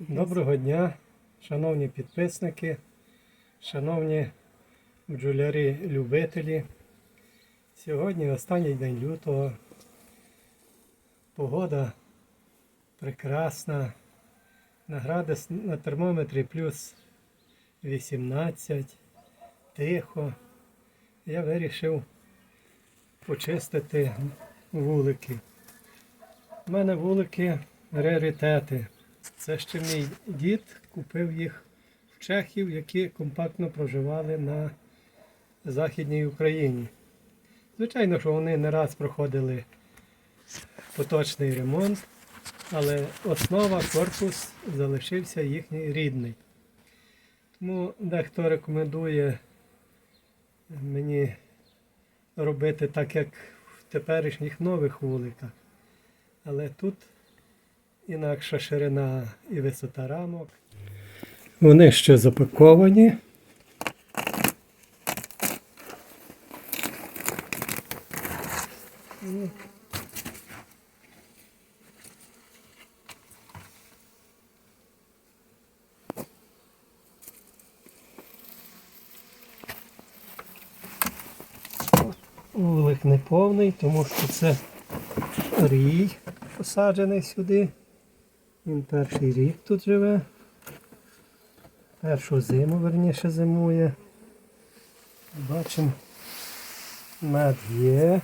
Доброго дня, шановні підписники, шановні бджолярі-любителі. Сьогодні останній день лютого. Погода прекрасна. На градус на термометрі плюс 18. Тихо. Я вирішив почистити вулики. У мене вулики раритети. Це ще мій дід купив їх в чехів, які компактно проживали на Західній Україні. Звичайно, що вони не раз проходили поточний ремонт, але основа, корпус залишився їхній рідний. Тому дехто рекомендує мені робити так, як в теперішніх нових вуликах. Але тут інакша ширина і висота рамок. Вони ще запаковані. Вулик не повний, тому що це рій посаджений сюди. Він перший рік тут живе. Першу зиму, верніше, зимує. Бачимо, мед є.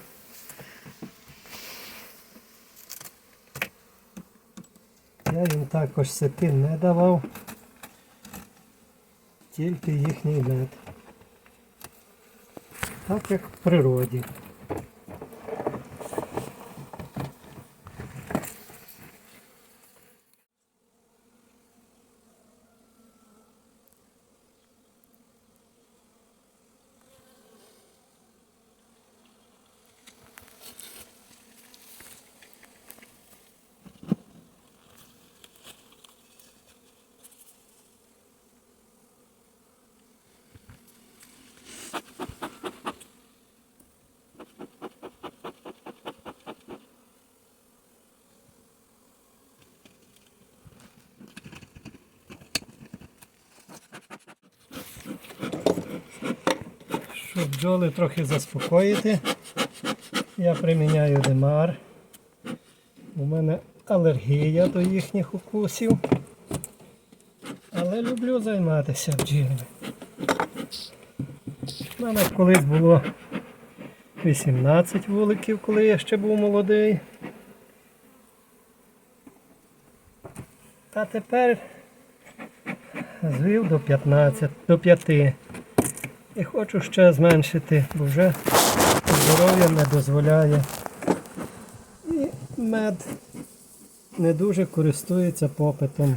Я їм також сипин не давав, тільки їхній мед. Так як в природі. Щоб бджоли трохи заспокоїти, я приміняю демар. У мене алергія до їхніх укусів. Але люблю займатися бджілами. У мене колись було 18 вуликів, коли я ще був молодий. Та тепер звів до 15, до 5. І хочу ще зменшити, бо вже здоров'я не дозволяє. І мед не дуже користується попитом.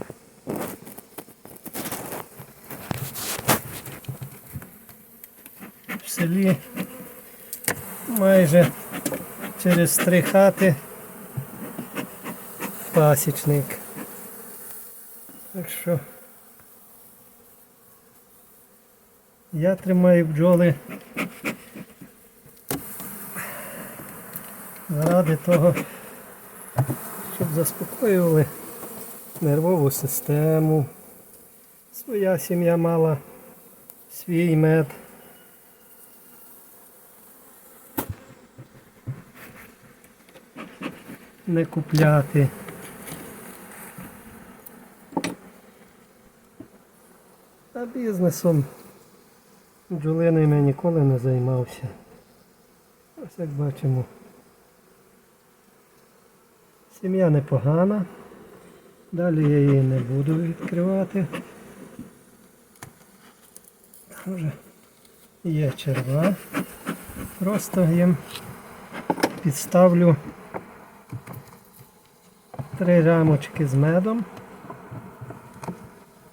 В селі майже через три хати пасічник. Так що Я тримаю бджоли заради того, щоб заспокоювали нервову систему. Своя сім'я мала свій мед. Не купляти. А бізнесом Бджолиною я ніколи не займався. Ось як бачимо. Сім'я непогана. Далі я її не буду відкривати. Вже є черва. Просто їм підставлю три рамочки з медом.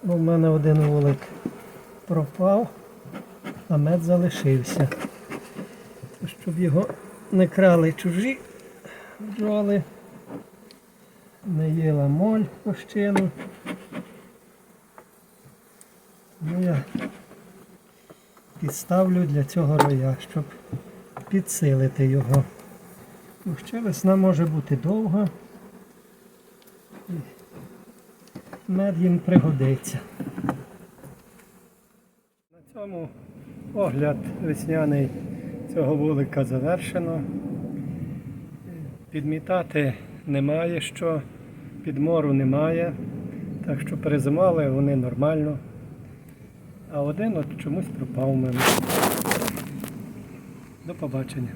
Бо в мене один вулик пропав а мед залишився. Щоб його не крали чужі бджоли, не їла моль пощину. Ну я підставлю для цього роя, щоб підсилити його. Ще весна може бути довга. Мед їм пригодиться. На цьому огляд весняний цього вулика завершено. Підмітати немає що, підмору немає, так що перезимали вони нормально. А один от чомусь пропав у мене. До побачення.